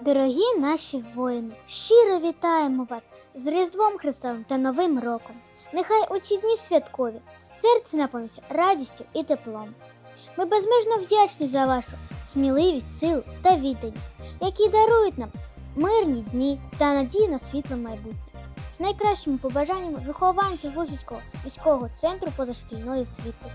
Дорогі наші воїни, щиро вітаємо вас з Різдвом Христовим та Новим роком. Нехай у ці дні святкові серце наповниться радістю і теплом. Ми безмежно вдячні за вашу сміливість, силу та відданість, які дарують нам мирні дні та надію на світле майбутнє. З найкращими побажаннями вихованців Лусицького міського центру позашкільної освіти.